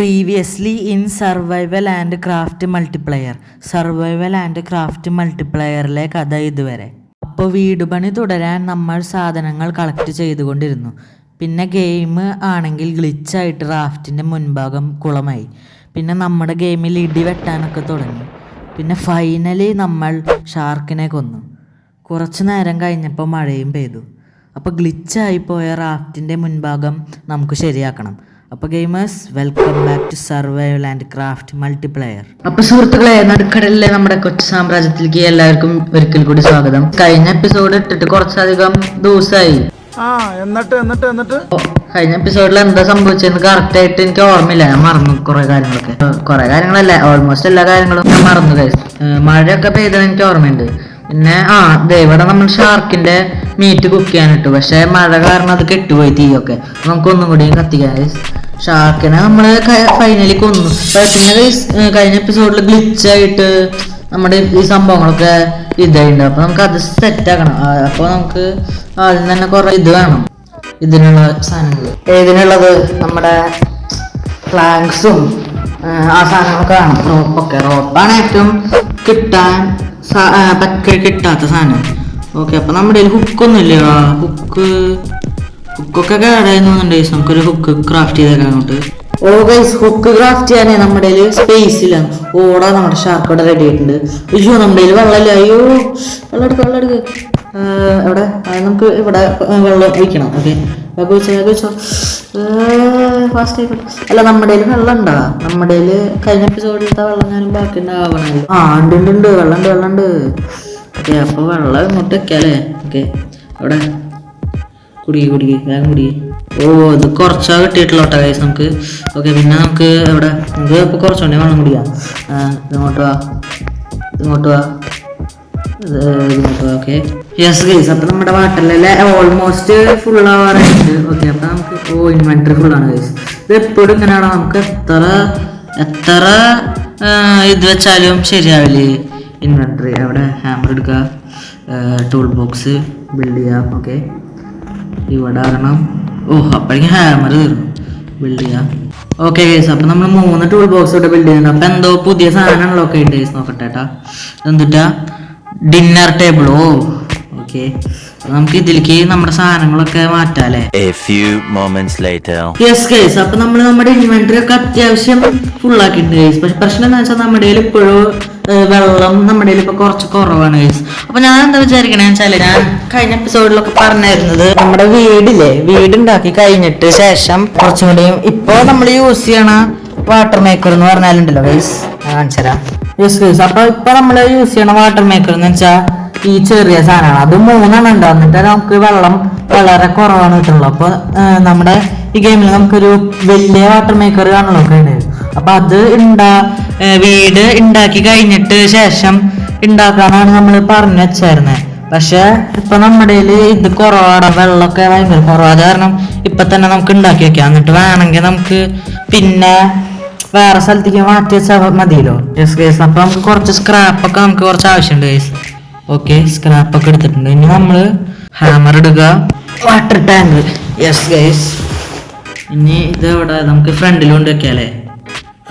Previously in survival and craft multiplayer survival and craft മൾട്ടിപ്ലെയറിലെ കഥ ഇതുവരെ. അപ്പോൾ വീട് പണി തുടരാൻ നമ്മൾ സാധനങ്ങൾ കളക്ട് ചെയ്തുകൊണ്ടിരുന്നു. പിന്നെ ഗെയിം ആണെങ്കിൽ ഗ്ലിച്ചായിട്ട് റാഫ്റ്റിന്റെ മുൻഭാഗം കുളമായി. പിന്നെ നമ്മുടെ ഗെയിമിൽ ഇടി വെട്ടാനൊക്കെ തുടങ്ങി. പിന്നെ ഫൈനലി നമ്മൾ ഷാർക്കിനെ കൊന്നു. കുറച്ച് നേരം കഴിഞ്ഞപ്പോൾ മഴയും പെയ്തു. അപ്പോൾ ഗ്ലിച്ചായി പോയ റാഫ്റ്റിന്റെ മുൻഭാഗം നമുക്ക് ശരിയാക്കണം. അപ്പോൾ gamers welcome back to survival and craft multiplayer അപ്പോൾ സുഹൃത്തുക്കളെ നടുക്കടലിലെ നമ്മുടെ കൊച്ചു സാമ്രാജ്യത്തിലേക്ക് എല്ലാവർക്കും ഒരിക്കൽ കൂടി സ്വാഗതം. കഴിഞ്ഞ എപ്പിസോഡ് ഇട്ടിട്ട് കുറച്ചധികം ദിവസമായി. ആ എന്നിട്ട് എന്നിട്ട് എന്നിട്ട്? കഴിഞ്ഞ എപ്പിസോഡിൽ എന്താ സംഭവിച്ചെന്ന് കറക്റ്റ് ആയിട്ട് എനിക്ക് ഓർമ്മയില്ല. ഞാൻ മറന്നു കുറെ കാര്യങ്ങളൊക്കെ. കുറെ കാര്യങ്ങളല്ല ഓൾമോസ്റ്റ് എല്ലാ കാര്യങ്ങളും ഞാൻ മറന്നു guys. ഏർ മഴയൊക്കെ പെയ്തത് എനിക്ക് ഓർമ്മയുണ്ട്. പിന്നെ ആ ദേ ഇവിടെ നമ്മൾ ഷാർക്കിന്റെ മീറ്റ് കുക്ക് ചെയ്യാനിട്ടു പക്ഷെ മഴ കാരണം അത് കെട്ടുപോയി തീയൊക്കെ. നമുക്ക് ഒന്നും കൂടി കത്തിക്കാം. ഷാർക്കിനെ നമ്മൾ ഫൈനലി കൊന്നു. പിന്നെ കഴിഞ്ഞ എപ്പിസോഡിൽ ഗ്ലിച്ച് ആയിട്ട് നമ്മുടെ ഈ സംഭവങ്ങളൊക്കെ ഇതായിട്ടുണ്ട് അപ്പൊ നമുക്ക് അത് സെറ്റ് ആക്കണം. അപ്പോൾ അപ്പൊ നമുക്ക് ആദ്യം തന്നെ കുറെ ഇത് വേണം ഇതിനുള്ള സാധനങ്ങൾ ഏതിനുള്ളത് നമ്മുടെ പ്ലാങ്ക്സും ആ സാധനങ്ങളൊക്കെ വേണം റോപ്പൊക്കെ റോപ്പാണ് ഏറ്റവും കിട്ടാൻ കിട്ടാത്ത സാധനം. ഓക്കെ അപ്പൊ നമ്മുടെ കയ്യിൽ ഹുക്കൊന്നും ഇല്ല ഹുക്ക് ഹുക്കൊക്കെ കേടായി തോന്നുന്നുണ്ട് നമുക്കൊരു ഹുക്ക് ക്രാഫ്റ്റ് ചെയ്തേക്കാൻ അങ്ങോട്ട്. ഓ ഗൈസ് ഹുക്ക് ക്രാഫ്റ്റ് ചെയ്യാനേ നമ്മുടെ സ്പേസ് ഇല്ല. ഓടാ നമ്മുടെ ഷാർക്കോടെ റെഡി ആയിട്ടുണ്ട്. അയ്യോ നമ്മുടെ കയ്യിൽ വെള്ളമില്ല. അയ്യോ വെള്ളം എടുക്ക വെള്ളം എടുക്ക എവിടെ നമുക്ക് ഇവിടെ വെള്ളം ഒഴിക്കണം. ഓക്കെ. വെച്ചോ വെച്ചോ ഫാസ്റ്റ് അല്ല നമ്മുടെ വെള്ളം ഉണ്ടാ നമ്മുടെ കഴിഞ്ഞ എപ്പിസോഡിലത്തെ വെള്ളം ഞാനും ബാക്കി ഉണ്ടാവണല്ലോ ആ ഉണ്ട് ഉണ്ട് ഉണ്ട്. വെള്ളം ഉണ്ട് വെള്ളം ഉണ്ട് ഓക്കെ അപ്പോൾ വെള്ളം ഇങ്ങോട്ട് വെക്കാല്ലേ ഓക്കെ അവിടെ. കുടി കുടി വേഗം കുടി ഓ ഇത് കുറച്ചാ കിട്ടിയിട്ടുള്ള കൈസ് നമുക്ക്. ഓക്കെ പിന്നെ നമുക്ക് എവിടെ? നമുക്ക് ഇപ്പോൾ കുറച്ചുകൂടി വെള്ളം കുടിക്കാം. ഇങ്ങോട്ട് വാ. ഇങ്ങോട്ട് വാ. ഇങ്ങോട്ട് വാ ഓക്കെ. യെസ് ഗൈസ് അപ്പം നമ്മുടെ വാട്ടറിലെ ഓൾമോസ്റ്റ് ഫുൾ ആവാറുണ്ട് ഓക്കെ അപ്പം നമുക്ക് ഓ ഇൻവെന്ററി ഫുള്ളാണ് ഗൈസ് ഇത് എപ്പോഴും ഇങ്ങനെയാണ്. നമുക്ക് എത്ര എത്ര ഇത് വെച്ചാലും ശരിയാവില്ലേ? ഇൻവെന്ററി അവിടെ ഹാമർ എടുക്കുക ടൂൾ ബോക്സ് ബിൽഡ് ചെയ്യാം ഓക്കെ ഇവിടെ ആകണം. ഓ അപ്പോഴേക്കും ഹാമർ തീർന്നു ബിൽഡ് ചെയ്യാം ഓക്കെ ഗൈസ് അപ്പൊ നമ്മൾ മൂന്ന് ടൂൾ ബോക്സ് ഇവിടെ ബിൽഡ് ചെയ്യുന്നുണ്ട്. അപ്പൊ എന്തോ പുതിയ സാധനങ്ങളൊക്കെ ഉണ്ട് ഗൈസ് നോക്കട്ടെ ഏട്ടാ എന്തുട്ടാ ഡിന്നർ ടേബിൾ ഓ. ഓക്കെ നമുക്ക് ഇതിലേക്ക് നമ്മുടെ സാധനങ്ങളൊക്കെ മാറ്റാം അല്ലേ A few moments later. Yes guys അപ്പൊ നമ്മൾ നമ്മുടെ ഇൻവെന്ററി ഒക്കെ അത്യാവശ്യം ഫുൾ ഗൈസ് പക്ഷെ പ്രശ്നം എന്താ വെച്ചാൽ നമ്മുടെ കയ്യിൽ ഇപ്പോഴും വെള്ളം നമ്മുടെ ഇപ്പൊ കുറച്ച് കുറവാണ് ഗൈസ് അപ്പൊ ഞാൻ എന്താ വിചാരിക്കണേ വെച്ചാൽ ഞാൻ കഴിഞ്ഞ എപ്പിസോഡിലൊക്കെ പറഞ്ഞിരുന്നത് നമ്മുടെ വീടില്ലേ വീട് ഉണ്ടാക്കി കഴിഞ്ഞിട്ട് ശേഷം കുറച്ചും കൂടിയും ഇപ്പൊ നമ്മൾ യൂസ് ചെയ്യണ വാട്ടർ മേക്കർ എന്ന് പറഞ്ഞാലുണ്ടല്ലോ ഗൈസ് ഞാൻ കാണിച്ചുതരാം. യെസ് ഗൈസ് അപ്പൊ ഇപ്പൊ നമ്മൾ യൂസ് ചെയ്യണ വാട്ടർ മേക്കർ എന്ന് വെച്ചാൽ ഈ ചെറിയ സാധനമാണ്. അത് മൂന്നെണ്ണം ഉണ്ടാകുന്നിട്ട് നമുക്ക് വെള്ളം വളരെ കുറവാണ് കിട്ടുള്ളൂ അപ്പൊ നമ്മുടെ ഈ ഗെയിമിൽ നമുക്കൊരു വലിയ വാട്ടർ മേക്കർ കാണുള്ളൂ കഴിഞ്ഞത് അപ്പൊ അത് ഉണ്ടാ വീട് ഉണ്ടാക്കി കഴിഞ്ഞിട്ട് ശേഷം ഉണ്ടാക്കാനാണ് നമ്മൾ പറഞ്ഞു വെച്ചായിരുന്നത് പക്ഷെ ഇപ്പൊ നമ്മുടെ ഇത് കുറവാണ്. വെള്ളമൊക്കെ ഭയങ്കര കുറവാണ്. കാരണം ഇപ്പൊ തന്നെ നമുക്ക് ഉണ്ടാക്കി വെക്കാം. എന്നിട്ട് വേണമെങ്കിൽ നമുക്ക് പിന്നെ വേറെ സ്ഥലത്തേക്ക് മാറ്റി വെച്ചാൽ മതിയല്ലോ. അപ്പൊ നമുക്ക് കുറച്ച് സ്ക്രാപ്പ് ഒക്കെ നമുക്ക് കുറച്ച് ആവശ്യമുണ്ട് കേസ് ഓക്കെ സ്ക്രാപ്പ് ഒക്കെ എടുത്തിട്ടുണ്ട്. ഇനി നമ്മൾ ഹാമർ ഇടുക. വാട്ടർ ടാങ്ക് യെസ് ഗൈസ് ഇനി ഇത് ഇവിടെ നമുക്ക് ഫ്രണ്ടിലും കൊണ്ട് വെക്കാല്ലേ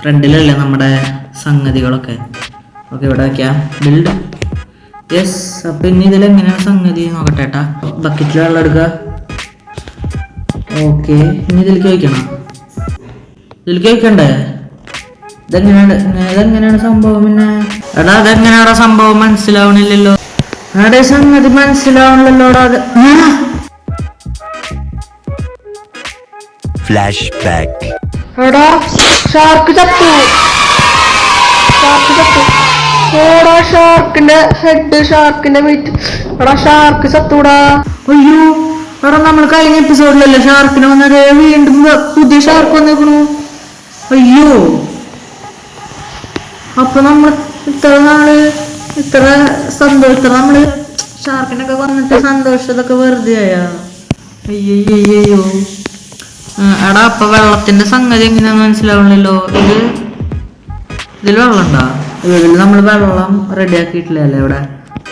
ഫ്രണ്ടിലല്ലേ നമ്മുടെ സംഗതികളൊക്കെ? ഓക്കെ ഇവിടെ വെക്കാം. ബിൽഡ് യെസ് അപ്പൊ ഇനി ഇതിൽ എങ്ങനെയാണ് സംഗതി നോക്കട്ടെ ഏട്ടാ. ബക്കറ്റിൽ വെള്ളം എടുക്കുക. ഓക്കെ ഇനി ഇതിലേക്ക് വയ്ക്കണം ഇതിലേക്ക് വയ്ക്കണ്ടേ ഇതെങ്ങനെയാണ്? ഇതെങ്ങനെയാണ് സംഭവം പിന്നെ? എടാ അതെങ്ങനെയാണ് സംഭവം? മനസ്സിലാവണില്ലല്ലോ. എടാ സംഗതി മനസ്സിലാവണില്ലല്ലോടാ അത്. ഫ്ലാഷ് ബാക്ക് എടാ ഷാർക്ക് ചത്തു. ഷാർക്ക് ചത്തു. ഓടാ ഷാർക്കിന്റെ ഹെഡ് ഷാർക്കിന്റെ വീറ്റ് എടാ ഷാർക്ക് ചത്തൂടാ. അയ്യോ എടാ നമ്മൾ കഴിഞ്ഞ എപ്പിസോഡിലല്ലേ ഷാർക്കിനെ വന്നത്? വീണ്ടും പുതിയ ഷാർക്ക് വന്നേക്കണു. അയ്യോ. അപ്പൊ നമ്മൾ ഇത്ര നാൾ ഇത്ര സന്തോഷം ഇത്ര നമ്മൾ ഷാർക്കിനൊക്കെ വന്നിട്ട് സന്തോഷതൊക്കെ വെറുതെ ആയോ? എടാ അപ്പൊ വെള്ളത്തിന്റെ സംഗതി എങ്ങനെയാന്ന് മനസ്സിലാവണല്ലോ ഇത് ഇതിൽ വെള്ളം ഉണ്ടോ? ഇതിൽ നമ്മൾ വെള്ളം റെഡി ആക്കിയിട്ടില്ല അല്ലേ ഇവിടെ?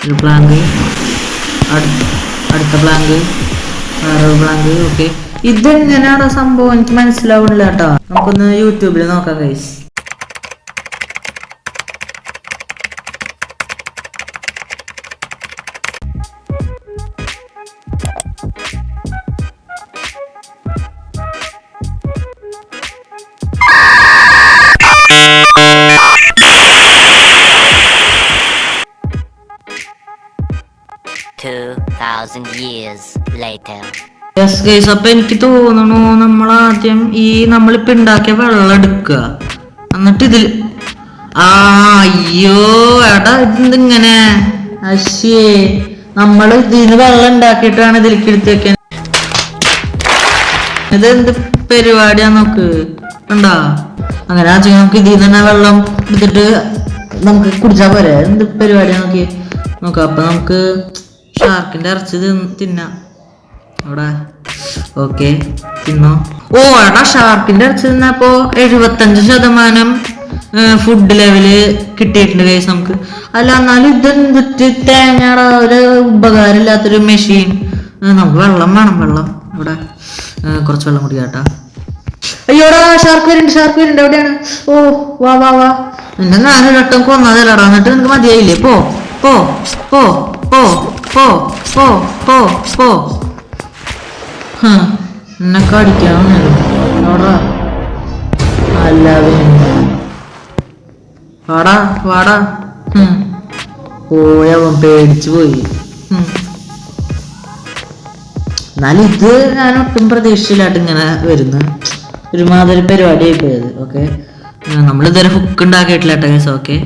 ഒരു പ്ലാങ്ക് അടുത്ത പ്ലാങ്ക് വേറൊരു പ്ലാങ്ക് ഓക്കെ ഇതെങ്ങനെയാണോ സംഭവം? എനിക്ക് മനസ്സിലാവണില്ല കേട്ടോ. നമുക്കൊന്ന് യൂട്യൂബിൽ നോക്കാം ഗൈസ് later. അപ്പൊ എനിക്ക് തോന്നണു നമ്മൾ ആദ്യം ഈ നമ്മളിപ്പോ ഉണ്ടാക്കിയ വെള്ളം എടുക്കുക എന്നിട്ട് ഇതിൽ ആ അയ്യോ എടാ ഇതിങ്ങനെ അശ്ശേ നമ്മൾ ഇതിന് വെള്ളം ഉണ്ടാക്കിയിട്ടാണ് ഇതിലേക്ക് എടുത്ത് വെക്കാൻ എന്ത് പരിപാടിയാ നോക്ക്. കണ്ടാ? അങ്ങനെ ആ നമുക്ക് ഇതിൽ തന്നെ വെള്ളം എടുത്തിട്ട് നമുക്ക് കുടിച്ചാ പോരെ. എന്ത് പരിപാടിയാ നോക്കി നോക്കാം അപ്പൊ നമുക്ക് ഷാർക്കിന്റെ ഇറച്ചി തിന്ന തിന്നാം. അവിടെ. ഓക്കെ തിന്നോ. ഓ എടാ ഷാർക്കിന്റെ ഇറച്ചി തിന്നപ്പോ എഴുപത്തഞ്ച് ശതമാനം ഫുഡ് ലെവൽ കിട്ടിയിട്ടുണ്ട് കേസ് നമുക്ക്. അല്ല എന്നാലും ഇത് എന്തിട്ട് തേങ്ങയുടെ ഒരു ഉപകാരമില്ലാത്തൊരു മെഷീൻ നമുക്ക് വെള്ളം വേണം വെള്ളം. ഇവിടെ കുറച്ച് വെള്ളം കുടിക്കാട്ടാ അയ്യോടാ ഷാർക്ക് വരുന്നുണ്ട് ഷാർക്ക് വരുന്നുണ്ട്. എവിടെയാണ്? ഓ വാ വാ വാ. എന്നെ ഞാനൊരു വട്ടം കൊന്നതല്ലടാ. എന്നിട്ട് നിനക്ക് മതിയായില്ലേ? പോ പോ പോ പോ പോ പോ പോ പോ. എന്നെ കടിക്കാവുന്നല്ലോ എവിടാ വാടാ. വാടാ. പോയവൻ പേടിച്ചു പോയി. എന്നാലും ഇത് ഞാൻ ഒട്ടും പ്രതീക്ഷയിലായിട്ട് ഇങ്ങനെ വരുന്ന. ഒരുമാതിരി പരിപാടി ആയിപ്പോയത് ഓക്കെ നമ്മൾ ഇതുവരെ ഹുക്ക് ഉണ്ടാക്കിയിട്ടില്ല ഗൈസ് ഓക്കെ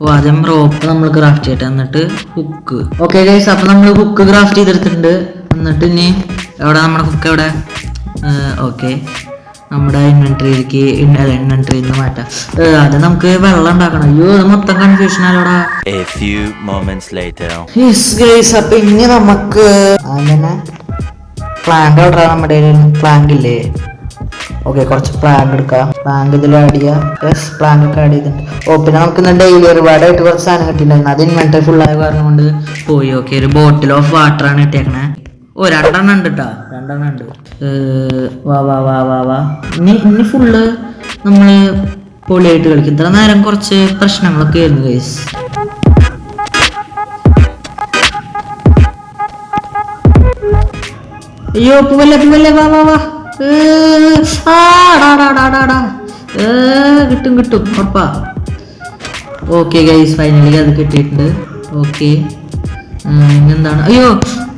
ഓ ആദ്യം റോപ്പ് നമ്മൾ ക്രാഫ്റ്റ് ചെയ്യട്ടെ എന്നിട്ട് ഹുക്ക് ഓക്കെ ഗൈസ് അപ്പോൾ നമ്മൾ ഹുക്ക് ക്രാഫ്റ്റ് ചെയ്തെടുത്തിട്ടുണ്ട്. എന്നിട്ട് ഇനി എവിടെ നമ്മുടെ കുക്ക് എവിടെ? ഓക്കെ നമ്മുടെ ഇൻവെൻട്രിയിലേക്ക് അല്ല ഇൻവെൻട്രിയിൽ നിന്ന് മാറ്റാം. അത് നമുക്ക് വെള്ളം ഉണ്ടാക്കണം. അയ്യോ അത് മൊത്തം കൺഫ്യൂഷൻ. ഗൈസ് അപ്പൊ ഇനി നമുക്ക് അങ്ങനെ പ്ലാങ്ക് എവിടെ നമ്മുടെ പ്ലാങ്ക് ഇല്ലേ? ഓക്കെ കുറച്ച് പ്ലാങ്ക് എടുക്കാം. പ്ലാങ്ക് ഇതിൽ ആഡ് ചെയ്യാം. യെസ് പ്ലാങ്ക് ഒക്കെ ആഡ് ചെയ്തിട്ടുണ്ട്. ഓ പിന്നെ നമുക്ക് ഇന്ന് ഡെയിലി ഒരുപാടായിട്ട് കുറച്ച് സാധനം കിട്ടിയിട്ടുണ്ടായിരുന്നു. അത് ഇൻവെന്ററി ഫുൾ ആയ കാരണം കൊണ്ട് പോയി. ഓക്കെ ഒരു ബോട്ടിൽ ഓഫ് വാട്ടർ ആണ് കിട്ടിയേക്കണേ. ഓ രണ്ടെണ്ണം ഉണ്ട് കേട്ടോ രണ്ടെണ്ണം ഉണ്ട്. വാ വാ വാ വാ വാ. ഇനി ഇനി ഫുള്ള് നമ്മൾ പൊളിയായിട്ട് കളിക്കും. ഇത്ര നേരം കുറച്ച് പ്രശ്നങ്ങളൊക്കെ ആയിരുന്നു ഗൈസ് അയ്യോ പൂവല്ലേ പൂവല്ലേ വാ വാ വാ. കിട്ടും കിട്ടും ഉറപ്പാ. ഓക്കെ ഗൈസ് ഫൈനലി അത് കിട്ടിയിട്ടുണ്ട്. ഓക്കെ. എന്താണ്? അയ്യോ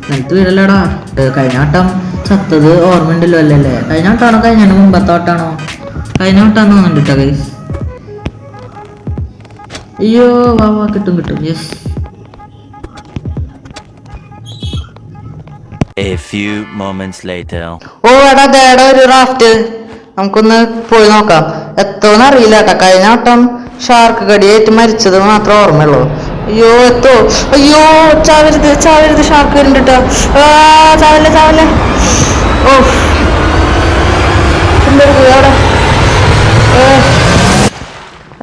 നിലത്ത് വീഴല്ലടാ കഴിഞ്ഞ വട്ടം ചത്തത് ഓർമ്മയുണ്ടല്ലോ അല്ലേ അല്ലേ കഴിഞ്ഞ വട്ടമാണോ കഴിഞ്ഞ മുമ്പത്തെ വട്ടാണോ കഴിഞ്ഞ വട്ടാന്ന് തോന്നുന്നുണ്ട് കേട്ടോ അയ്യോ വാ വാ കിട്ടും കിട്ടും. Yes A few moments later. ഓ എടാ ദേടാ ഒരു റാഫ്റ്റ് നമുക്കൊന്ന് പോയി നോക്കാം. എത്തോന്ന് അറിയില്ല കേട്ടോ കഴിഞ്ഞ വട്ടം ഷാർക്ക് കടിയേറ്റ് മരിച്ചത് മാത്രമേ ഓർമ്മയുള്ളൂ. അയ്യോ എത്തോ. അയ്യോ ചാവരുത് ചാവരുത് ഷാർക്ക് വരുന്നുണ്ട് കേട്ടോ ചാവല്ല ചാവല്ല. ഓ അവിടെ.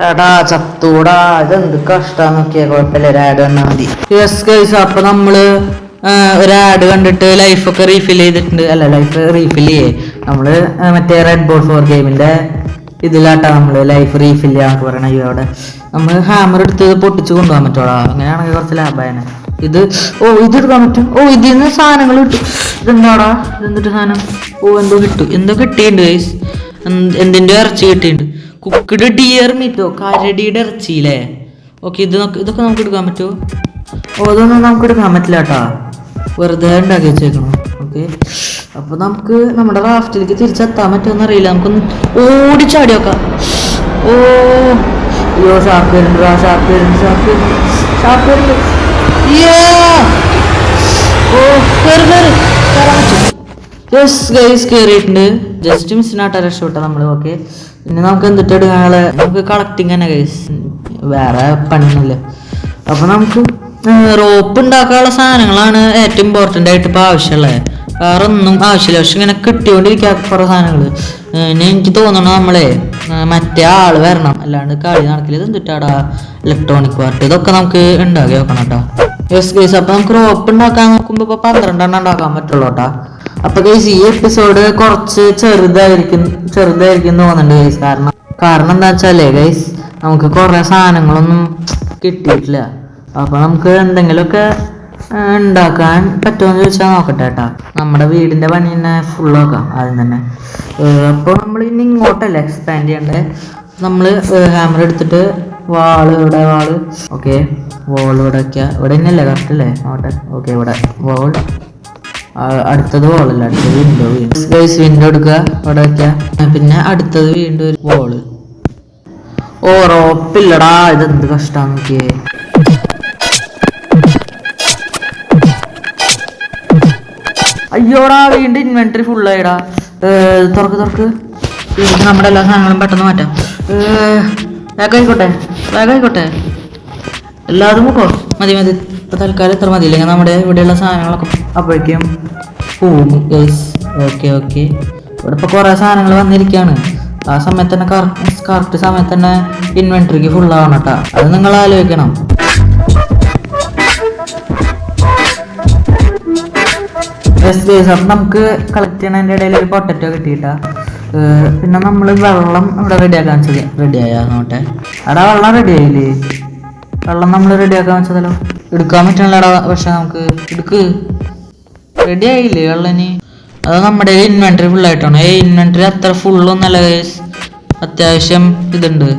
എടാ ചത്തൂടാ. ഇതെന്ത് കഷ്ടാന്ന് നോക്കിയാ കുഴപ്പമില്ല. ഒരു ആഡ് വന്നാൽ മതി. യെസ് ഗൈസ് അപ്പൊ നമ്മൾ ഒരു ആഡ് കണ്ടിട്ട് ലൈഫൊക്കെ റീഫിൽ ചെയ്തിട്ടുണ്ട്. അല്ല ലൈഫ് റീഫിൽ ചെയ്യേ. നമ്മൾ മറ്റേ റെഡ് ബോൾ ഫോർ ഗെയിമിന്റെ ഇതിലാട്ടാ നമ്മൾ ലൈഫ് റീഫിൽ ചെയ്യാന്നൊക്കെ പറയണ അയ്യോ അവിടെ. നമ്മൾ ഹാമർ എടുത്ത് പൊട്ടിച്ച് കൊണ്ടുപോകാൻ പറ്റുള്ളൂ അങ്ങനെയാണെങ്കിൽ കുറച്ച് ലാഭമായനെ ഇത് ഓ ഇത് എടുക്കാൻ പറ്റും. ഓ ഇതിൽ നിന്ന് സാധനങ്ങൾ കിട്ടും. ഇതെന്താടാ? ഇതെന്തിട്ട് സാധനം? ഓ എന്തോ കിട്ടും. എന്തോ കിട്ടിയിട്ടുണ്ട് ഗൈസ് എന്തിന്റെ ഇറച്ചി കിട്ടിയിട്ടുണ്ട്? കുക്ക്ഡ് ഡിയർ മീറ്റോ? കരടിയുടെ ഇറച്ചിയില്ലേ? ഓക്കെ ഇത് ഇതൊക്കെ നമുക്ക് എടുക്കാൻ പറ്റുമോ? ഓ അതൊന്നും നമുക്ക് എടുക്കാൻ പറ്റില്ല കേട്ടാ. വെറുതെ ഉണ്ടാക്കി വെച്ചേക്കണം. ഓക്കെ. അപ്പൊ നമുക്ക് നമ്മുടെ റാഫ്റ്റിലേക്ക് തിരിച്ചെത്താൻ പറ്റുമെന്ന് അറിയില്ല നമുക്കൊന്ന് ഓടിച്ചാടി വെക്കാം ഓ അയ്യോ ഷാർക്ക് വരുന്നുണ്ട് ആ ഷാർക്ക് വരുന്നുണ്ട് ഷാർക്ക് വരുന്നുണ്ട് ഷാർക്ക് വരുന്നുണ്ട് ഓ കേറി കേറി. കയറാൻ പറ്റും യെസ് ഗൈസ് കയറിയിട്ടുണ്ട് ജസ്റ്റ് മിസ്സിനാട്ടാ രക്ഷപ്പെട്ട നമ്മൾ ഓക്കെ പിന്നെ നമുക്ക് എന്തിട്ട് എടുക്കാനുള്ള നമുക്ക് കളക്ടിങ് തന്നെ ഗൈസ് വേറെ പണിയൊന്നുമില്ല. അപ്പൊ നമുക്ക് റോപ്പ് ഉണ്ടാക്കാനുള്ള സാധനങ്ങളാണ് ഏറ്റവും ഇമ്പോർട്ടന്റ് ആയിട്ട് ഇപ്പോൾ ആവശ്യമുള്ളത്. വേറെ ഒന്നും ആവശ്യമില്ല. പക്ഷെ ഇങ്ങനെ കിട്ടിയോണ്ടിരിക്കാത്ത കുറേ സാധനങ്ങൾ ഇനി എനിക്ക് തോന്നണം നമ്മളെ മറ്റേ ആൾ വരണം. അല്ലാണ്ട് കളി നടക്കില്ല. ഇത് എന്തിട്ടാടാ ഇലക്ട്രോണിക് പാർട്ട് ഇതൊക്കെ നമുക്ക് ഉണ്ടാക്കി നോക്കണം കേട്ടോ യെസ് ഗൈസ് അപ്പൊ നമുക്ക് റോപ്പ് ഉണ്ടാക്കാൻ നോക്കുമ്പോ ഇപ്പൊ പന്ത്രണ്ടെണ്ണം ഉണ്ടാക്കാൻ പറ്റുള്ളൂ കേട്ടോ അപ്പൊ ഗൈസ് ഈ എപ്പിസോഡ് കുറച്ച് ചെറുതായിരിക്കും ചെറുതായിരിക്കും തോന്നുന്നുണ്ട് ഗൈസ് കാരണം കാരണം എന്താ വെച്ചാലേ ഗൈസ് നമുക്ക് കുറെ സാധനങ്ങളൊന്നും കിട്ടിയിട്ടില്ല. അപ്പൊ നമുക്ക് എന്തെങ്കിലുമൊക്കെ ഉണ്ടാക്കാൻ പറ്റുമെന്ന് ചോദിച്ചാൽ നോക്കട്ടെ കേട്ടോ നമ്മുടെ വീടിന്റെ പണി തന്നെ ഫുള്ളാക്കാം ആദ്യം തന്നെ. അപ്പോൾ നമ്മൾ ഇനി ഇങ്ങോട്ടല്ല എക്സ്പാൻഡ് ചെയ്യണ്ടേ? നമ്മൾ ഹാമർ എടുത്തിട്ട് വാൾ ഇവിടെ വാൾ ഓക്കെ വോൾ ഇവിടെ ഇവിടെ തന്നെയല്ലേ കറക്റ്റ് അല്ലേ? നോട്ടെ ഓക്കെ ഇവിടെ. വോൾ അടുത്തത് വോളല്ല അടുത്തത് വിൻഡോ ഗൈസ് വിൻഡോ എടുക്കുക ഇവിടെ വയ്ക്കുക പിന്നെ അടുത്തത് വീണ്ടും ഒരു വോൾ ഓ റോപ്പില്ലടാ ഇതെന്ത് കഷ്ടമാണ് അയ്യോടാ വീണ്ടും ആയിടാ. ഏർ, തുറക്ക് തുറക്ക്. നമ്മുടെ എല്ലാ സാധനങ്ങളും പെട്ടെന്ന് മാറ്റാം. വേഗമായിക്കോട്ടെ വേഗം ആയിക്കോട്ടെ വേഗം ആയിക്കോട്ടെ. എല്ലാതും നോക്കോ മതി മതി. ഇപ്പൊ തൽക്കാലം ഇത്ര മതി ഇല്ലെങ്കിൽ നമ്മുടെ ഇവിടെയുള്ള സാധനങ്ങളൊക്കെ അപ്പോഴേക്കും പോകും. ഗൈസ് ഓക്കെ ഓക്കെ ഇവിടെ ഇപ്പൊ കുറെ സാധനങ്ങൾ വന്നിരിക്കുകയാണ് ആ സമയത്ത് തന്നെ കറക്റ്റ് സമയത്ത് തന്നെ ഇൻവെന്ററിക്ക് ഫുൾ ആവണം കേട്ടോ അത് നിങ്ങൾ ആലോചിക്കണം. ഗൈസ് അപ്പം നമുക്ക് കളക്ട് ചെയ്യണതിന്റെ ഇടയിൽ ഒരു പൊട്ടറ്റോ കിട്ടിയിട്ടാ. പിന്നെ നമ്മൾ വെള്ളം ഇവിടെ റെഡിയാക്കാൻ വെച്ചത്. റെഡിയായ നോട്ടെ എടാ വെള്ളം റെഡി ആയില്ലേ? വെള്ളം നമ്മൾ റെഡിയാക്കാൻ വെച്ചതല്ലോ. എടുക്കാൻ പറ്റണല്ലടാ പക്ഷെ നമുക്ക് എടുക്ക്. റെഡി ആയില്ലേ വെള്ളനി? അത് നമ്മുടെ ഇൻവെന്ററി ഫുൾ ആയിട്ടാണ്. ഏ ഇൻവെന്ററി അത്ര ഫുള്ളൊന്നല്ല ഗൈസ് അത്യാവശ്യം ഇതുണ്ട്.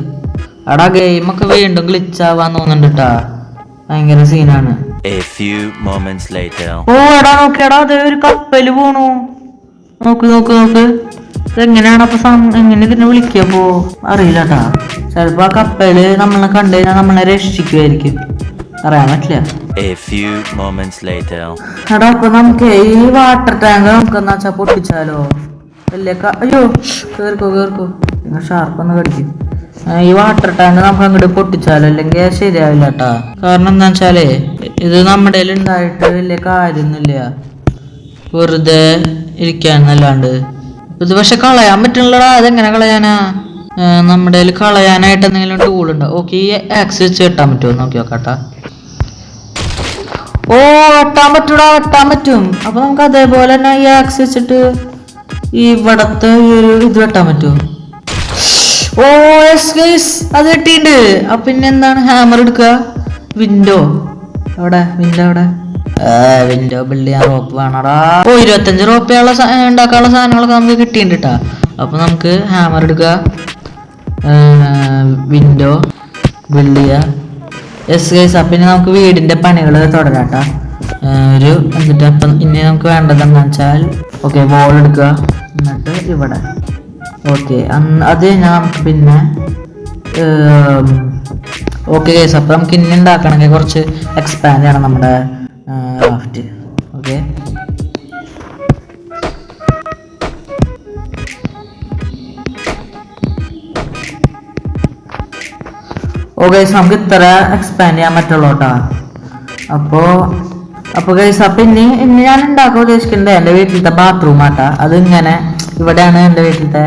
എടാ ഗെയിമൊക്കെ വീണ്ടും ഗ്ലിച്ച് ആവാൻ തോന്നുന്നുണ്ട് കേട്ടാ ഭയങ്കര സീനാണ് A few moments later. ഓ എടാ നോക്കിയടാ അത് ഒരു കപ്പൽ പോണു. നോക്ക് നോക്ക് നോക്ക്. ഇതെങ്ങനെയാണ് അപ്പൊ എങ്ങനെ ഇതിനെ വിളിക്കപ്പോ അറിയില്ല കേട്ടാ ചിലപ്പോ ആ കപ്പൽ നമ്മളെ കണ്ടു കഴിഞ്ഞാൽ നമ്മളെ രക്ഷിക്കുമായിരിക്കും അറിയാൻ പറ്റില്ല. A few moments later. എടാ അപ്പൊ നമുക്ക് ഈ വാട്ടർ ടാങ്ക് നമുക്ക് എന്നാ വെച്ചാ പൊട്ടിച്ചാലോ? വലിയ അയ്യോ കേർക്കോ കേർക്കോ നിങ്ങൾ ഷാർപ്പൊന്ന് കടിക്കും. ഈ വാട്ടർ ടാങ്ക് നമുക്ക് അങ്ങോട്ട് പൊട്ടിച്ചാലോ? അല്ലെങ്കിൽ ശരിയാവില്ല കേട്ടാ കാരണം എന്താ വെച്ചാലേ ഇത് നമ്മുടെ ഉണ്ടായിട്ട് വലിയ കാര്യമൊന്നുമില്ല. വെറുതെ ഇരിക്കാന്നല്ലാണ്ട്. ഇത് പക്ഷെ കളയാൻ പറ്റുള്ളടാ അതെങ്ങനെ കളയാനാ? നമ്മുടെ കളയാനായിട്ട് എന്തെങ്കിലും ടൂൾ ഉണ്ടോ? ഓക്കെ ഈ ആക്സ് വെച്ച് കെട്ടാൻ പറ്റുമോ? നോക്കി നോക്കാട്ടാ. ഓ വെട്ടാൻ പറ്റൂടാ വെട്ടാൻ പറ്റും. അപ്പൊ നമുക്ക് അതേപോലെ തന്നെ ഈ ആക്സ് വെച്ചിട്ട് ഈ ഇവിടത്തെ ഒരു ഇത് വെട്ടാൻ പറ്റുമോ ഓ എസ് അത് കിട്ടിയിട്ടുണ്ട് അപ്പൊ പിന്നെ എന്താണ് ഹാമർ എടുക്കുക. വിൻഡോ അവിടെ വിൻഡോ എവിടെ? വിൻഡോ ബിൽഡ് ചെയ്യാൻ റോപ്പ് വേണടാ. ഓ ഇരുപത്തഞ്ച് റോപ്പിയുള്ള ഉണ്ടാക്കാനുള്ള സാധനങ്ങളൊക്കെ നമുക്ക് കിട്ടിയിട്ടുണ്ട് കേട്ടാ അപ്പൊ നമുക്ക് ഹാമർ എടുക്കുക. വിൻഡോ ബിൽഡ് ചെയ്യുക എസ് ഗൈസ് അപ്പം ഇനി നമുക്ക് വീടിന്റെ പണികൾ തുടരാട്ടാ ഒരു എന്നിട്ട് അപ്പൊ ഇനി നമുക്ക് വേണ്ടത് എന്താണെന്ന് വെച്ചാൽ ഓക്കെ വോൾ എടുക്കുക. എന്നിട്ട് ഇവിടെ. ഓക്കെ അത് കഴിഞ്ഞാൽ നമുക്ക് പിന്നെ ഓക്കെ ഗൈസ് അപ്പോൾ നമുക്ക് ഇനി ഉണ്ടാക്കണമെങ്കിൽ കുറച്ച് എക്സ്പാൻഡ് ചെയ്യണം നമ്മുടെ റാഫ്റ്റ് ഓക്കെ. ഓ ഗൈസ് നമുക്ക് ഇത്ര എക്സ്പാൻഡ് ചെയ്യാൻ പറ്റുള്ളൂ കേട്ടോ. അപ്പോൾ അപ്പോൾ ഗൈസ് അപ്പോൾ ഇനി ഇനി ഞാൻ ഉണ്ടാക്കാൻ ഉദ്ദേശിക്കുന്നത് എന്റെ വീട്ടിലത്തെ ബാത്റൂം ആട്ടാ. അത് ഇങ്ങനെ ഇവിടെയാണ് എന്റെ വീട്ടിലത്തെ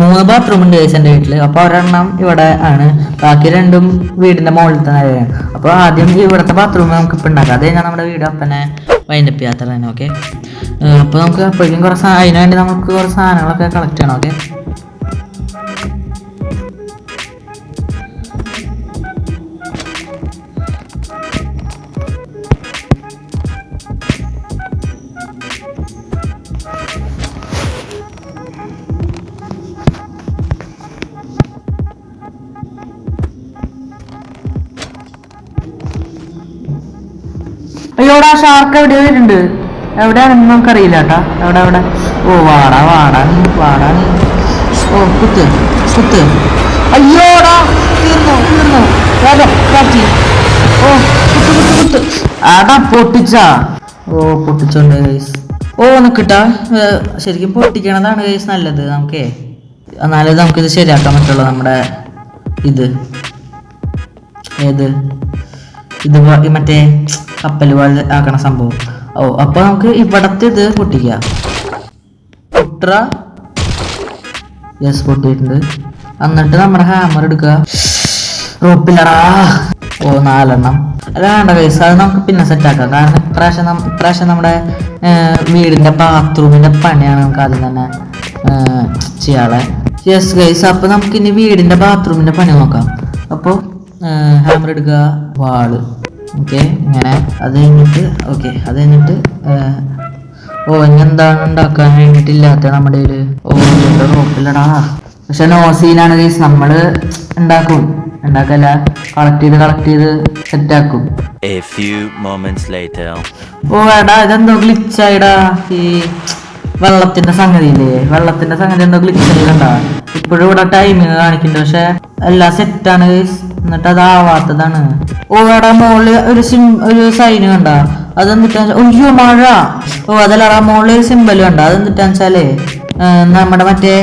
മൂന്ന് ബാത്റൂം ഉണ്ട് ഗൈസ് വീട്ടിൽ അപ്പോൾ ഒരെണ്ണം ഇവിടെ ആണ്. ബാക്കി രണ്ടും വീടിന്റെ മുകളിലത്തെ നിലയാണ് അപ്പോൾ ആദ്യം ഇവിടുത്തെ ബാത്റൂം നമുക്ക് ഇപ്പം ഉണ്ടാക്കാം. അത് കഴിഞ്ഞാൽ നമ്മുടെ വീട് അപ്പനെ വൈൻഡപ്പ് ചെയ്യാത്ത ഓക്കെ അപ്പോൾ നമുക്ക് അപ്പോഴേക്കും കുറച്ച് അതിനുവേണ്ടി വേണ്ടി നമുക്ക് കുറച്ച് സാധനങ്ങളൊക്കെ കളക്ട് ചെയ്യണം ഓക്കെ അയ്യോടാ ഷാർക്ക് എവിടെ വരുന്നുണ്ട്. എവിടെയാണെന്ന് നമുക്കറിയില്ല കേട്ടാ. എവിടെ എവിടെ? ഓ വാടാ വാടാ വാടാ. ഓ കുത്ത് കുത്ത്. അയ്യോടാ തീർന്നു തീർന്നു. കാറ്റി. ഓ കുത്ത് കുത്ത് കുത്ത്. ആടാ പൊട്ടിച്ചാ. ഓ പൊട്ടിച്ചോണ്ട് ഗൈസ് ഓ നിക്കട്ടാ. ശരിക്കും പൊട്ടിക്കണതാണ് ഗൈസ് നല്ലത് നമുക്കേ. എന്നാലേ നമുക്കിത് ശരിയാക്കാൻ പറ്റുള്ളൂ നമ്മുടെ ഇത്. ഏത്? ഇത് മറ്റേ കപ്പൽ ആക്കണ സംഭവം. ഓ അപ്പൊ നമുക്ക് ഇവിടത്തെ ഇത് പൊട്ടിക്കാം. പൊട്ട പൊട്ടിയിട്ടുണ്ട്. എന്നിട്ട് നമ്മുടെ ഹാമർ എടുക്കുക റോപ്പില്ലടാ. ഓ നാലെണ്ണം. അല്ല വേണ്ട കേസ് അത് നമുക്ക് പിന്നെ സെറ്റ് ആക്കാം. കാരണം ഇപ്രാവശ്യം ഇപ്രാവശ്യം നമ്മുടെ വീടിന്റെ ബാത്റൂമിന്റെ പണിയാണ് നമുക്ക് ആദ്യം തന്നെ ചെയ്യാളെ. യെസ് ഗൈസ് അപ്പൊ നമുക്ക് ഇനി വീടിന്റെ ബാത്റൂമിന്റെ പണി നോക്കാം. അപ്പോൾ ഹാമർ എടുക്കുക വാൾ. ഓക്കെ ഇങ്ങനെ. അത് കഴിഞ്ഞിട്ട് ഓക്കെ അത് കഴിഞ്ഞിട്ട് ഓ ഇങ്ങെന്താണ് ഉണ്ടാക്കാൻ വേണ്ടിട്ടില്ലാത്ത നമ്മുടെ ഒരു ഓ റോപ്പിലടാ പക്ഷെ നോസീനാണ് ഗൈസ് നമ്മൾ ഉണ്ടാക്കും. ഉണ്ടാക്കല്ല കളക്ട് ചെയ്ത് കളക്ട് ചെയ്ത് സെറ്റ് ആക്കും. A few moments later. ഓ എടാ ഇതെന്തോ ഗ്ലിച്ചായിടാ ഈ വെള്ളത്തിന്റെ സംഗതി ഇല്ലേ വെള്ളത്തിന്റെ സംഗതി എന്തോ ഗ്ലിച്ചായി കണ്ടാ. ഇപ്പോഴും ഇവിടെ ടൈമിങ് കാണിക്കുന്നുണ്ട് പക്ഷെ എല്ലാം സെറ്റാണ് എന്നിട്ട് അതാവാത്തതാണ് ഓ അവിടെ മോൾ ഒരു സിം ഒരു സൈന് കണ്ട. അതെന്തിട്ടാ അയ്യോ മഴ. ഓ അതല്ലടാ ഒരു സിമ്പൽ കണ്ട. അതെന്തിട്ടാന്ന് വെച്ചാലേ നമ്മുടെ മറ്റേ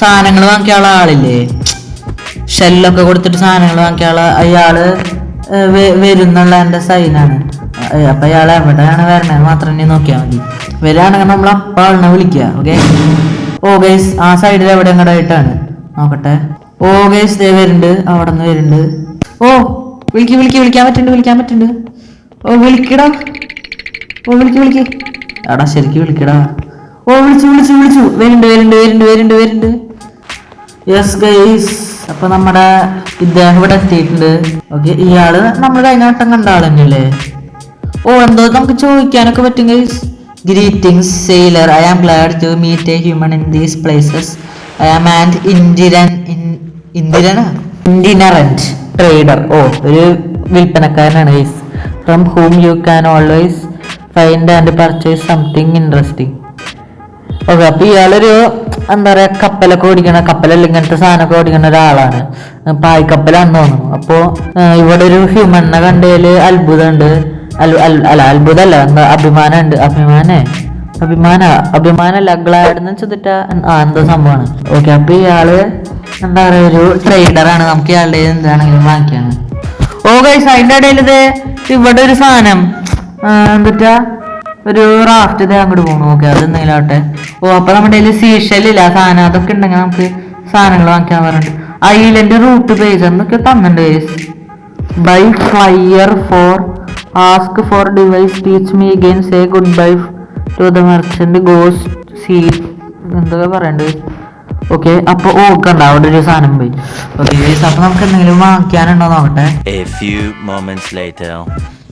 സാധനങ്ങൾ വാങ്ങിക്കാനുള്ള ആളില്ലേ? ഷെല്ലൊക്കെ കൊടുത്തിട്ട് സാധനങ്ങൾ വാങ്ങിക്കാനുള്ള അയാൾ ഏർ വരുന്നുള്ള എന്റെ സൈനാണ് അപ്പൊ അയാൾ എവിടെയാണ് വരണേ മാത്രം നോക്കിയാൽ മതി. വരികയാണെങ്കിൽ നമ്മൾ അപ്പാളിനെ വിളിക്കുക ഓക്കെ ഓ ഗൈസ് ആ സൈഡിൽ എവിടെ ആയിട്ടാണ്? നോക്കട്ടെ ഓ ഗൈസ് ദേ വരുന്നുണ്ട്. അവിടെ നിന്ന് വരുന്നുണ്ട്. ഓ വിളിക്ക് വിളിക്ക് വിളിക്കാൻ പറ്റുന്നുണ്ട് വിളിക്കാൻ പറ്റുന്നുണ്ട്. ഓ വിളിക്കടാ. ഓ വിളിക്ക് വിളിക്ക്. എടാ ശരിക്കും വിളിക്കടാ. ഓ വിളിച്ചു വിളിച്ചു വിളിച്ചു. വരുന്നുണ്ട് വരുന്നുണ്ട് വരുന്നുണ്ട് വരുന്നുണ്ട് വരുന്നുണ്ട്. Yes guys. അപ്പൊ നമ്മുടെ ഇദ്ദേഹം ഇവിടെ എത്തിയിട്ടുണ്ട്. ഓക്കെ ഇയാൾ നമ്മൾ കഴിഞ്ഞ വട്ടം കണ്ട ആളെന്നല്ലേ ഓ എന്തോ നമുക്ക് ചോദിക്കാനൊക്കെ പറ്റും guys. Greetings sailor I am glad to meet a human in these places I am an Indiran ഇന്ദിരന ഇന്ദിനറന്റ് ട്രേഡർ ഓ ഒരു വിൽപ്പനക്കാരനാണ് guys from whom you can always find and purchase something interesting okay അപ്പൊ ഇയാളൊരു എന്താ പറയുക കപ്പലൊക്കെ ഓടിക്കണ കപ്പലല്ല ഇങ്ങനത്തെ സാധനമൊക്കെ ഓടിക്കുന്ന ഒരാളാണ്. പായ്ക്കപ്പലാണെന്ന് തോന്നുന്നു. അപ്പോൾ ഇവിടെ ഒരു ഹ്യൂമണിനെ കണ്ടതിൽ അത്ഭുതമുണ്ട്. അല്ല അത്ഭുതമല്ല. അഭിമാനമുണ്ട് അഭിമാനേ. അഭിമാന അഭിമാന ഗ്ലാഡ് എന്ന് വെച്ചിട്ട് ആ എന്തോ സംഭവമാണ്. ഓക്കെ അപ്പൊ ഇയാൾ എന്താ പറയാ ഒരു ട്രേഡറാണ് നമുക്ക് ഇയാളുടെ എന്താണെങ്കിലും വാങ്ങിക്കാണ്. ഓ ഗൈസ് അതിന്റെ ഇടയിൽ ഇവിടെ ഒരു സാധനം. എന്താ ഒരു റാഫ്റ്റ് ഇത് അങ്ങോട്ട് പോകണു ഓക്കെ അത് എന്തെങ്കിലും ആവട്ടെ. ഓ അപ്പൊ നമ്മുടെ കയ്യിൽ സീഷല്ലില്ല സാധനം അതൊക്കെ ഉണ്ടെങ്കിൽ നമുക്ക് സാധനങ്ങൾ വാങ്ങിക്കാൻ പറയുന്നുണ്ട് ഐലൻഡ് റൂട്ട് പേജ് എന്നൊക്കെ തന്നിട്ടുണ്ട് buy flyer for ask for device teach me again say goodbye to the merchant goes see എന്തൊക്കെ പറയണ്ടത്? ഓക്കെ അപ്പൊ ഓ കണ്ട അവിടെ ഒരു സാധനം പോയി. ഓക്കെ അപ്പൊ നമുക്ക് എന്തെങ്കിലും വാങ്ങിക്കാനുണ്ടോ നോക്കട്ടെ.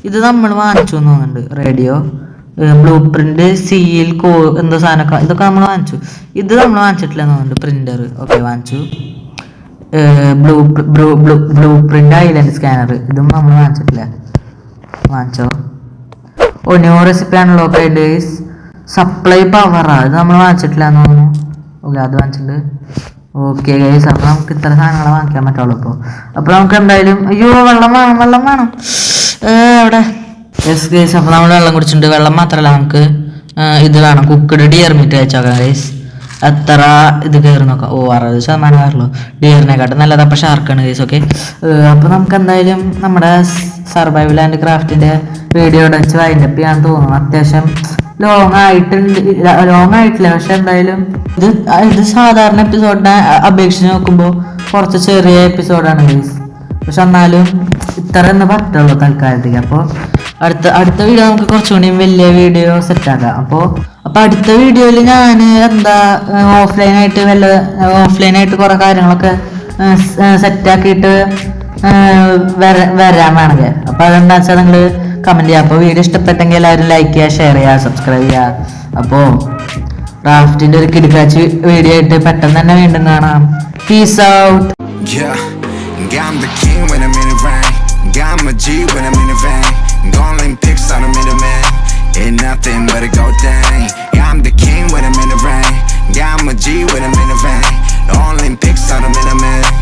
ഇത് നമ്മൾ വാങ്ങിച്ചു തോന്നുന്നുണ്ട്. റേഡിയോ ബ്ലൂ പ്രിന്റ് സീൽ കോ എന്തോ സാധനമൊക്കെ ഇതൊക്കെ നമ്മൾ വാങ്ങിച്ചു. ഇത് നമ്മൾ വാങ്ങിച്ചിട്ടില്ല തോന്നുന്നുണ്ട്. പ്രിന്റർ ഓക്കെ വാങ്ങിച്ചു. Blue blue blue blueprint island scanner ഇതും നമ്മൾ വാങ്ങിച്ചിട്ടില്ല. വാങ്ങിച്ചോ ഓ ന്യൂ റെസിപ്പി ആണല്ലോ. ഡേയ്സ് സപ്ലൈ പവറാ ഇത് നമ്മൾ വാങ്ങിച്ചിട്ടില്ല എന്ന് തോന്നുന്നു. ഓക്കെ അത് വാങ്ങിച്ചിട്ടുണ്ട്. ഓക്കെ ഗൈസ് അപ്പോൾ നമുക്ക് ഇത്ര സാധനങ്ങൾ വാങ്ങിക്കാൻ പറ്റുള്ളൂ ഇപ്പോൾ അപ്പോൾ നമുക്ക് എന്തായാലും അയ്യോ വെള്ളം വേണം വെള്ളം വേണം. അവിടെ. യെസ് ഗൈസ് അപ്പോൾ നമ്മൾ വെള്ളം കുടിച്ചിട്ടുണ്ട്. വെള്ളം മാത്രമല്ല നമുക്ക് ഇത് വേണം. കുക്കഡ് ഡിയർ മീറ്റ് കഴിച്ചോക്കാം ഗൈസ് എത്ര ഇത് കയറി നോക്കാം. ഓ അറുപത് ശതമാനം കയറുള്ളൂ ഡിയറിനെക്കാട്ടും നല്ലത്. അപ്പോൾ ഷാർക്കാണ് കേസ് ഓക്കെ അപ്പോൾ നമുക്ക് എന്തായാലും നമ്മുടെ സർവൈവൽ ആൻഡ് ക്രാഫ്റ്റിന്റെ വീഡിയോ വെച്ച് വൈൻഡപ്പ് ചെയ്യാൻ തോന്നുന്നു. അത്യാവശ്യം ലോങ് ആയിട്ടുണ്ട്. ലോങ് ആയിട്ടില്ല. പക്ഷെ എന്തായാലും ഇത് ഇത് സാധാരണ എപ്പിസോഡിനെ അപേക്ഷിച്ച് നോക്കുമ്പോൾ കുറച്ച് ചെറിയ എപ്പിസോഡാണ് ഗൈസ് പക്ഷെ എന്നാലും ഇത്ര എന്ന് പറ്റുള്ളൂ തൽക്കാലത്തേക്ക്. അപ്പോൾ അടുത്ത അടുത്ത വീഡിയോ നമുക്ക് കുറച്ചുകൂടി വലിയ വീഡിയോ സെറ്റാക്കാം അപ്പോൾ അപ്പോൾ അടുത്ത വീഡിയോയിൽ ഞാൻ എന്താ ഓഫ്ലൈൻ ആയിട്ട് വല്ല ഓഫ്ലൈൻ ആയിട്ട് കുറേ കാര്യങ്ങളൊക്കെ സെറ്റ് ആക്കിയിട്ട് വരാൻ വേണമെങ്കിൽ. അപ്പോൾ അതെന്താ വെച്ചാൽ നിങ്ങൾ കമന്റ് ചെയ്യുക അപ്പോൾ വീഡിയോ ഇഷ്ടപ്പെട്ടെങ്കിൽ എല്ലാവരും ലൈക്ക് ചെയ്യുക ഷെയർ ചെയ്യുക സബ്സ്ക്രൈബ് ചെയ്യുക അപ്പോൾ റാഫ്റ്റിന്റെ ഒരു കിടിക്കാച്ച് വീഡിയോ ആയിട്ട് പെട്ടെന്ന് തന്നെ വീണ്ടും കാണാം. Peace out I'm a G when I'm in the van. Gone Olympics on the middleman. Ain't nothing but a gold thing. Yeah, I'm the king when I'm in the rain. I'm a G when I'm in the vein. Olympics on the middleman.